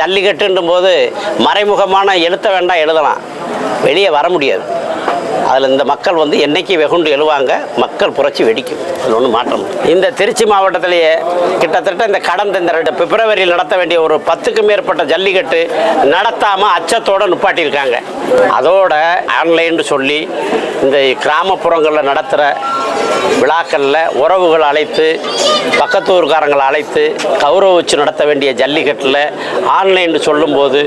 ஜல்லிக்கட்டுன்றும் போது மறைமுகமான எழுத்த வேண்டாம் எழுதலாம். வெளியே வர முடியாது. அதில் இந்த மக்கள் வந்து என்றைக்கு வெகுண்டு எழுவாங்க மக்கள் புரட்சி வெடிக்கும். அது ஒன்றும் மாற்றம். இந்த திருச்சி மாவட்டத்திலேயே கிட்டத்தட்ட இந்த கடந்த இந்த ரெண்டு பிப்ரவரியில் நடத்த வேண்டிய ஒரு பத்துக்கும் மேற்பட்ட ஜல்லிக்கட்டு நடத்தாமல் அச்சத்தோடு நிப்பாட்டியிருக்காங்க. அதோட ஆன்லைன் சொல்லி இந்த கிராமப்புறங்களில் நடத்துகிற விழாக்களில் உறவுகள் அழைத்து பக்கத்தூர்காரங்களை அழைத்து கௌரவிச்சு நடத்த வேண்டிய ஜல்லிக்கட்டில் ஆன்லைன் சொல்லும்போது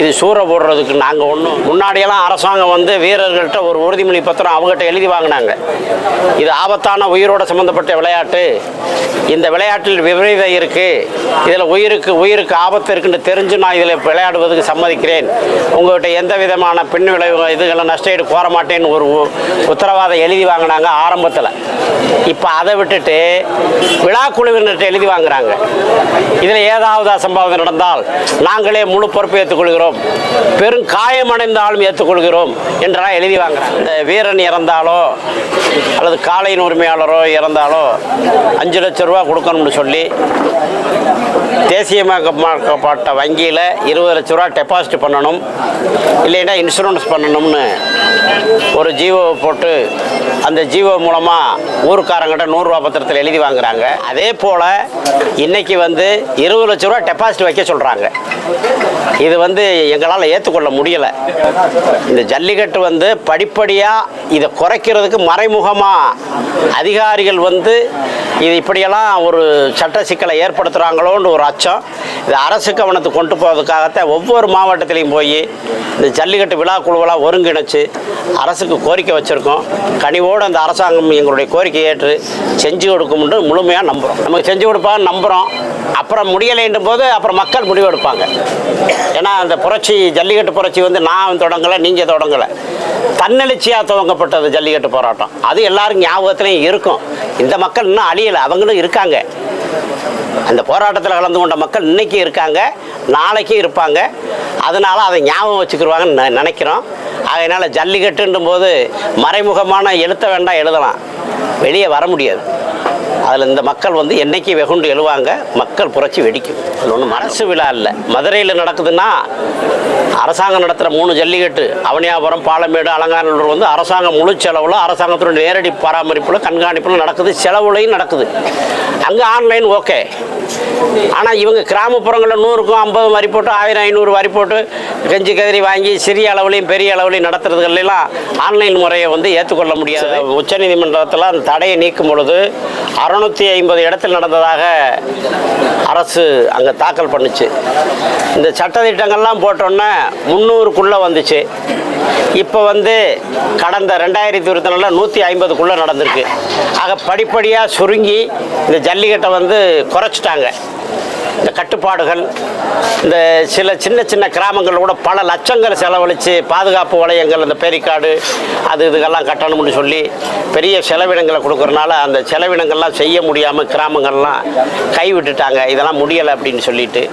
இது சூற போடுறதுக்கு நாங்கள் ஒன்றும் முன்னாடியெல்லாம் அரசாங்கம் வந்து வீரர்கள்ட்ட ஒரு உறுதிமொழி பத்திரம் அவங்ககிட்ட எழுதி வாங்கினாங்க. இது ஆபத்தான உயிரோட சம்மந்தப்பட்ட விளையாட்டு. இந்த விளையாட்டில் விபரீதம் இருக்குது இதில் உயிருக்கு உயிருக்கு ஆபத்து இருக்குன்னு தெரிஞ்சு நான் இதில் விளையாடுவதற்கு சம்மதிக்கிறேன். உங்கள்கிட்ட எந்த விதமான பின் விளைவு இதுகளை நஷ்டஈடு கோர மாட்டேன்னு ஒரு உத்தரவாதம் எழுதி வாங்கினாங்க ஆரம்பத்தில். இப்போ அதை விட்டுட்டு விழா குழுவினர்கிட்ட எழுதி வாங்குறாங்க. இதில் ஏதாவது அசம்பாவிதம் நடந்தால் நாங்களே முழு பொறுப்பு ஏற்றுக்கொள்கிறோம். பெரும் காயமடைந்தாலும் ஏற்றுக்கொள்கிறோம் என்றெல்லாம் எழுதி வாங்குறாங்க. வீரன் இறந்தாலோ அல்லது காளையின் உரிமையாளரோ இறந்தாலோ அஞ்சு லட்ச ரூபா கொடுக்கணும்னு சொல்லி தேசியமாக்கப்பட்ட வங்கியில் இருபது லட்ச ரூபா டெபாசிட் பண்ணணும். இல்லைன்னா இன்சூரன்ஸ் பண்ணணும்னு ஒரு ஜீவோ போட்டு அந்த ஜீவோ மூலமாக ஊருக்காரங்கிட்ட நூறுரூவா பத்திரத்தில் எழுதி வாங்குறாங்க. அதே போல் இன்றைக்கி வந்து இருபது லட்ச ரூபா டெபாசிட் வைக்க சொல்கிறாங்க இது வந்து எங்களால் ஏற்றுக்கொள்ள முடியலை. இந்த ஜல்லிக்கட்டு வந்து படிப்படியாக இதை குறைக்கிறதுக்கு மறைமுகமாக அதிகாரிகள் வந்து இது இப்படியெல்லாம் ஒரு சட்ட சிக்கலை ஏற்படுத்துகிறாங்களோன்னு ஒரு அச்சம். இது அரசு கவனத்துக்கு கொண்டு போவதுக்காகத்தான் ஒவ்வொரு மாவட்டத்திலையும் போய் இந்த ஜல்லிக்கட்டு விழா குழுவெல்லாம் ஒருங்கிணைச்சு அரசுக்கு கோரிக்கை வச்சுருக்கோம். கனிவோடு அந்த அரசாங்கம் எங்களுடைய கோரிக்கை ஏற்று செஞ்சு கொடுக்கும்னு முழுமையாக நம்புகிறோம் நமக்கு செஞ்சு கொடுப்பான்னு நம்புகிறோம் அப்புறம் முடியலைன்ற போது அப்புறம் மக்கள் முடிவெடுப்பாங்க. ஏன்னா அந்த புரட்சி ஜல்லிக்கட்டு புரட்சி வந்து நான் தொடங்கலை நீங்கள் தொடங்கலை. தன்னெழுச்சியாக துவங்கப்பட்டது ஜல்லிக்கட்டு போராட்டம். அது எல்லாரும் ஞாபகத்துலையும் இருக்கும். இந்த மக்கள் இன்னும் அழியலை அவங்களும் இருக்காங்க. அந்த போராட்டத்தில் கலந்து கொண்ட மக்கள் இன்றைக்கி இருக்காங்க நாளைக்கும் இருப்பாங்க. அதனால் அதை ஞாபகம் வச்சுக்கிருவாங்கன்னு நெ- நினைக்கிறோம். அதனால் ஜல்லிக்கட்டுன்றும் போது மறைமுகமான எழுத்த வேண்டாம் எழுதலாம். வெளியே வர முடியாது. அதில் இந்த மக்கள் வந்து என்னைக்கு வெகுண்டு எழுவாங்க மக்கள் புரட்சி வெடிக்கும். அது ஒன்றும் அரசு விழா இல்லை மதுரையில் நடக்குதுன்னா அரசாங்கம் நடத்துகிற மூணு ஜல்லிக்கட்டு அவனியாபுரம் பாலமேடு அலங்காநல்லூர் வந்து அரசாங்கம் முழு செலவில் அரசாங்கத்தினுடைய நேரடி பராமரிப்பில் கண்காணிப்பில் நடக்குது செலவுலையும் நடக்குது. அங்கே ஆன்லைன் ஓகே ஆனால் இவங்க கிராமப்புறங்களில் நூறுக்கும் ஐம்பது வரி போட்டு ஆயிரம் ஐநூறு வரி போட்டு கெஞ்சி கதிரி வாங்கி சிறிய அளவுலையும் பெரிய அளவுலையும் நடத்துறதுலாம் ஆன்லைன் முறையை வந்து ஏற்றுக்கொள்ள முடியாது. உச்சநீதிமன்றத்தில் அந்த தடையை நீக்கும் பொழுது அறுநூத்தி ஐம்பது இடத்தில் நடந்ததாக அரசு அங்கே தாக்கல் பண்ணுச்சு. இந்த சட்டத்திட்டங்கள்லாம் போட்டோன்னே முந்நூறுக்குள்ளே வந்துச்சு. இப்போ வந்து கடந்த ரெண்டாயிரத்தி இருபத்தி நாலில் நூற்றி ஐம்பதுக்குள்ளே நடந்திருக்கு. ஆக படிப்படியாக சுருங்கி இந்த ஜல்லிக்கட்டை வந்து குறைச்சிட்டாங்க. இந்த கட்டுப்பாடுகள் இந்த சில சின்ன சின்ன கிராமங்களில் கூட பல லட்சங்கள் செலவழித்து பாதுகாப்பு வளையங்கள் அந்த பேரிக்காடு அது இதுகெல்லாம் கட்டணும்னு சொல்லி பெரிய செலவினங்களை கொடுக்குறனால அந்த செலவினங்கள்லாம் செய்ய முடியாமல் கிராமங்கள்லாம் கைவிட்டுட்டாங்க. இதெல்லாம் முடியலை அப்படின்னு சொல்லிட்டு.